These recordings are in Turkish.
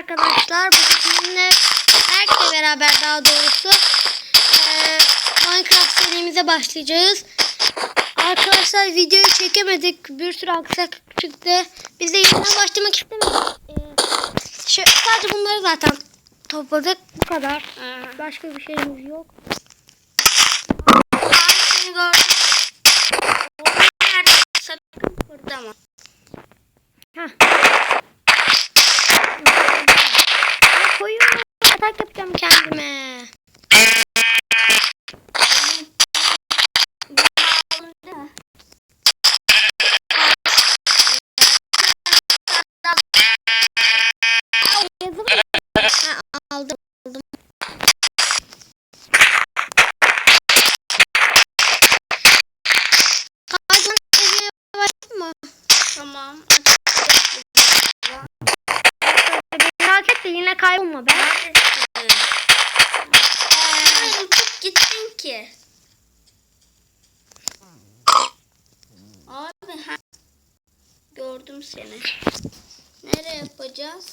arkadaşlar. Bugün sizinle Erk'le beraber daha doğrusu eee, Minecraft serimize başlayacağız. Arkadaşlar videoyu çekemedik. Bir sürü aksaklık çıktı. Biz de yeniden başlamak istemedik. Şu- sadece bunları zaten topladık. Bu kadar. Başka bir şeyimiz yok. Seni gördüm. Olduğun yerde sakın kıpırdama. Heh. Ya koyuyorum. Atak yapacağım kendime. Ha, aldım aldım. Hayvan eviye başladın mı? Tamam. Merak etme yine kaybolma be. Neredesin? Ee, uçup gittin ki. Abi ha. Seni. Nereye yapacağız?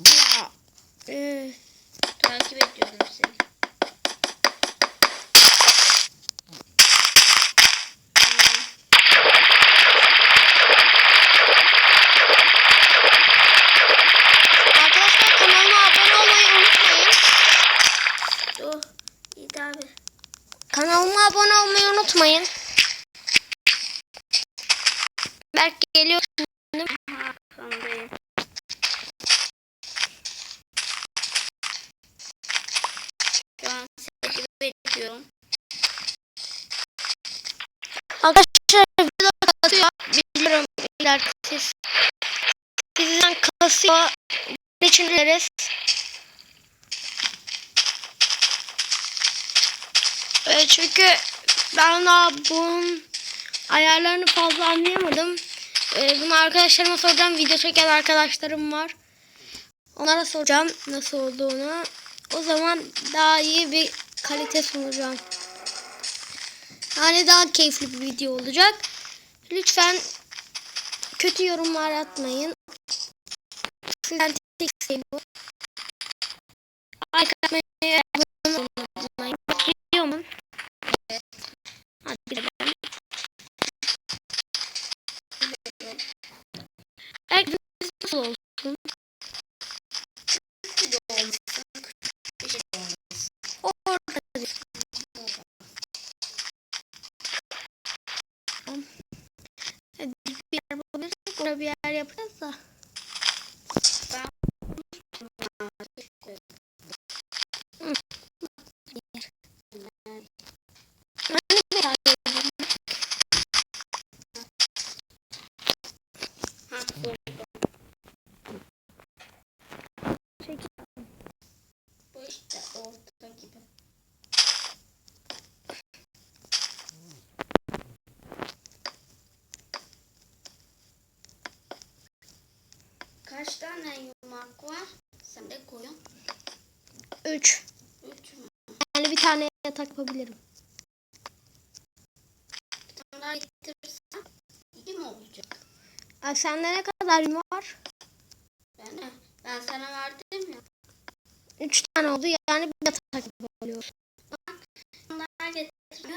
Ya. Ee, Takip ediyorum seni. arkadaşlar kanalıma abone olmayı unutmayın. Dur. İyi de abi. Kanalıma abone olmayı unutmayın. Berk geliyor. Ha, kafamdayım. Şu an seni takip ediyorum. Arkadaşlar video kasıyor. Biliyorum ileride siz. Sizden kasıyor. Bunun için dileriz. Ee, çünkü ben daha bunun ayarlarını fazla anlayamadım. Ee, bunu arkadaşlarıma soracağım. Video çeken arkadaşlarım var. Onlara soracağım nasıl olduğunu. O zaman daha iyi bir kalite sunacağım. Yani daha keyifli bir video olacak. Lütfen kötü yorumlar atmayın. Sizden tek isteğim bu. Like atmayı abone olmayı. Geliyor mu? Hadi bir de ben. Herkes nasıl olsun? Orada Hadi bir yer bulursak orada bir yer yapacağız da. Hı. Ben de bir yer yapacağım. Ha, buldum. Çek. Bu işte orta gibi. Kaç tane yumak var? Sen de koyun. Üç. Yani bir tane yatak yapabilirim. Bir tane daha getirirsen iki mi olacak? Ay sende ne kadar var? Ben, ben sana verdim ya. Üç tane oldu yani bir yatak yapabiliyorsun. Daha getirme.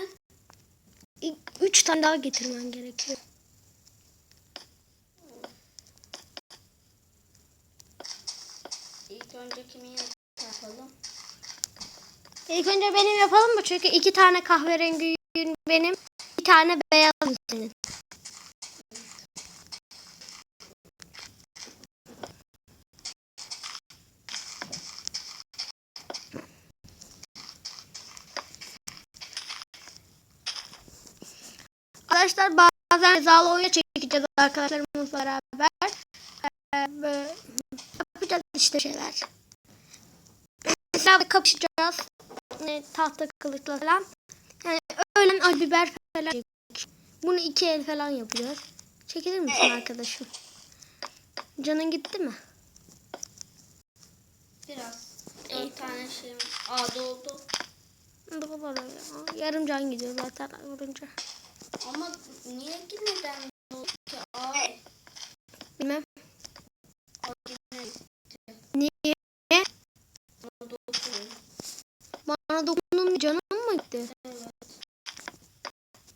İlk Üç tane daha getirmen gerekiyor. İlk önce kimin yapalım? İlk önce benim yapalım mı? Çünkü iki tane kahverengi yün benim. Bir tane beyaz senin. Arkadaşlar bazen cezalı oyun çekeceğiz arkadaşlarımızla beraber. Ee, yapacağız işte şeyler kılıçlarla kapışacağız. Yani tahta kılıçla falan. Yani öğlen al biber falan. Bunu iki el falan yapacağız. Çekilir misin arkadaşım? Canın gitti mi? Biraz. Dört e, tane şeyim. Aa doldu. Doğru ya. Yarım can gidiyor zaten vurunca. Ama niye girmeden doldu ki? Aa. Bilmem. Niye? Bunun canım mı gitti? Evet.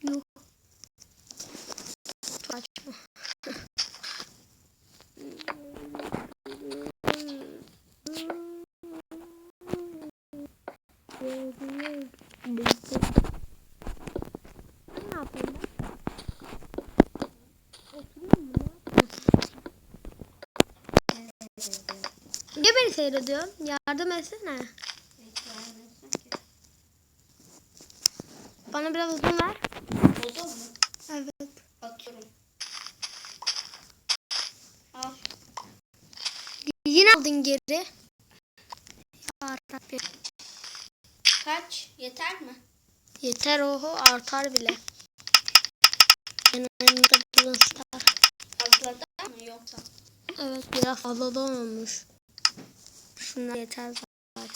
Yuh. Saçma. Niye beni seyrediyorsun? Yardım etsene. Bana biraz uzun ver. Oldu mu? Evet. Atıyorum. Al. Yine aldın geri. Ya Rabbim. Kaç? Yeter mi? Yeter oho artar bile. Yanımda bulunsunlar. Fazladan mı yoksa? Evet biraz fazla olmamış. Şunlar yeter zaten.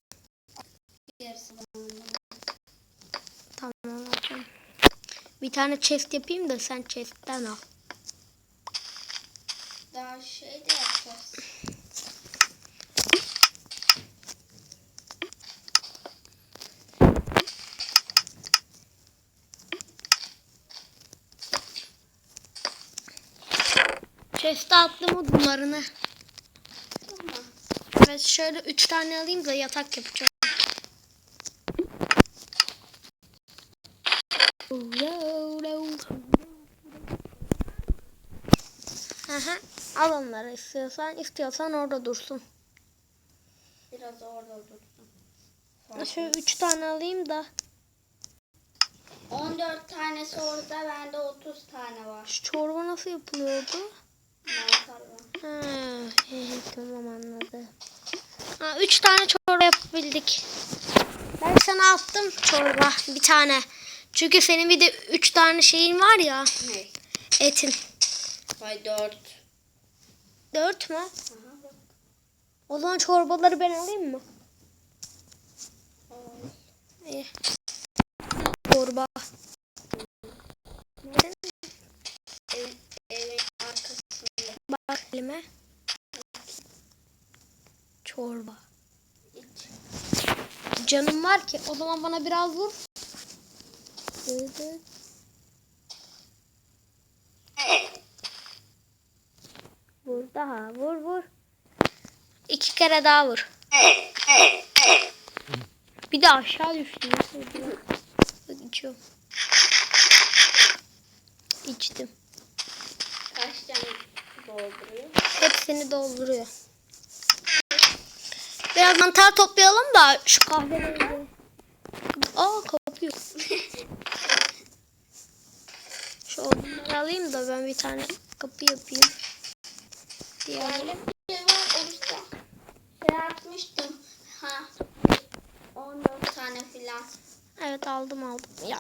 Yarısı bana. Tamam alacağım. Bir tane chest yapayım da sen chest'ten al. Daha şey de yapacağız. Chest'e attım odunlarını. Tamam. Evet şöyle üç tane alayım da yatak yapacağım. Al onları istiyorsan. istiyorsan orada dursun. Biraz orada dursun. Şöyle üç tane alayım da. 14 tanesi orada, bende 30 tane var. Şu çorba nasıl yapılıyordu? Mantarla. Ha, tamam anladım. Ha, üç tane çorba yapabildik. Ben sana attım çorba bir tane. Çünkü senin bir de üç tane şeyin var ya Ne? etin. Vay 4. Dört mü? O zaman çorbaları ben alayım mı? İyi. Çorba. Evin arkasında. Bak elime. Çorba. Canım var ki o zaman bana biraz vur. Vur daha vur vur. İki kere daha vur. Bir de aşağı düştüm. Bak içiyorum. İçtim. Kaç tane dolduruyor? Hepsini dolduruyor. Biraz mantar toplayalım da şu kahveleri. Aa kapı yok. Şu odunları alayım da ben bir tane kapı yapayım. Diğer Öyle bir var olursa. Şey atmıştım. Ha. 14 tane filan. Evet aldım aldım. Ya.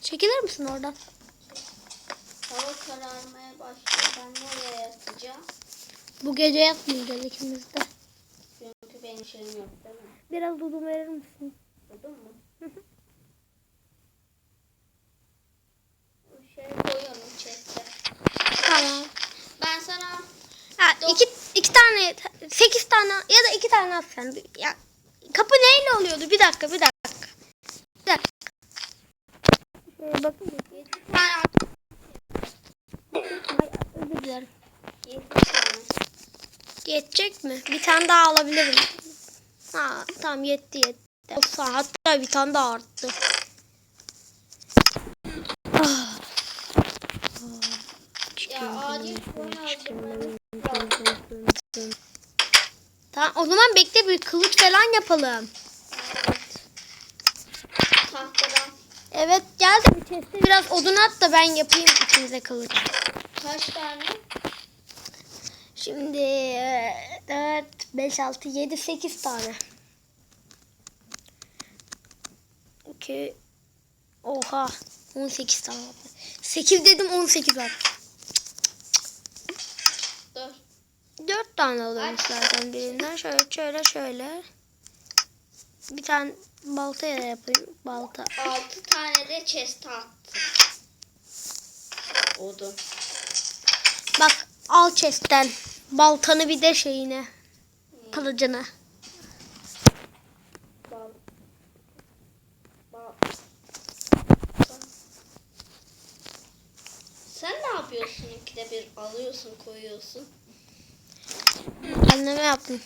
Çekilir misin oradan? Hava kararmaya başlıyor. Ben nereye yatacağım? Bu gece yatmayacağız ikimiz de. Çünkü benim şeyim yok değil mi? Biraz odun verir misin? Buldun mu? Bu şey koyuyorum chest'e. Tamam. Ben sana Ha, iki, iki tane, yeter. sekiz tane ya da iki tane sen. Ya, kapı neyle oluyordu? Bir dakika, bir dakika. Bir dakika. Şöyle bakın. 7 tane at. Ay, özür dilerim. 7 tane. Yetecek mi? Bir tane daha alabilirim. Ha, tamam yetti yetti. Olsa hatta bir tane daha arttı. Ah. Ya acil koyun aldım. Tamam o zaman bekle bir kılıç falan yapalım. Evet. Tahtadan Evet gel de bir testi biraz odun at da ben yapayım ikimize kılıç. kaç tane? Şimdi e, 4, 5, 6, 7, 8 tane. 2, oha 18 tane. 8 dedim 18 var. Dur. 4 tane alıyormuş zaten birinden. Şöyle şöyle şöyle. Bir tane balta da yapayım. Balta. 6 tane de chest'e attım. Odun. Bak al chest'ten. Baltanı bir de şeyine. Kılıcını. Bal. Bal. Sen ne yapıyorsun? İkide bir alıyorsun, koyuyorsun. Anneme yaptım.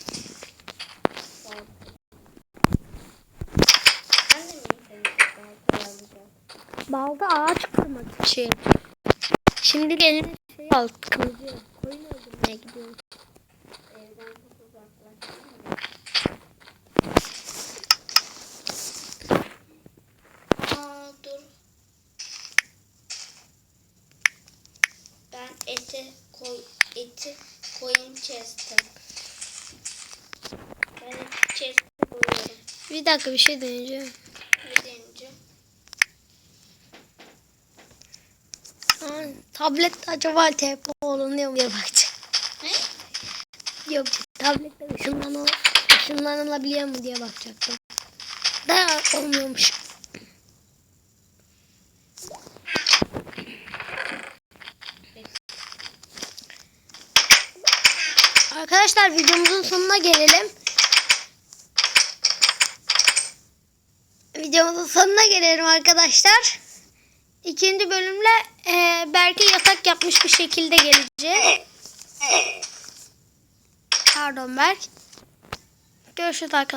Balda ağaç kırmak için. Şimdi eline şey al kılıcı. Koyun öldürmeye gidiyoruz. Evden çok uzaklaştım. eti koy eti koyun chest'e. Ben eti chest'e koyuyorum. Bir dakika bir şey deneyeceğim. Ne? Aa, acaba TP olunuyor mu diye bakacağım. Ne? Yok tablette ışınlanı, ışınlanılabiliyor mu diye bakacaktım. Da olmuyormuş. Arkadaşlar videomuzun sonuna gelelim. Videomuzun sonuna gelelim arkadaşlar. İkinci bölümle e, Berke yatak yapmış bir şekilde gelecek. Pardon Berk. Görüşürüz arkadaşlar.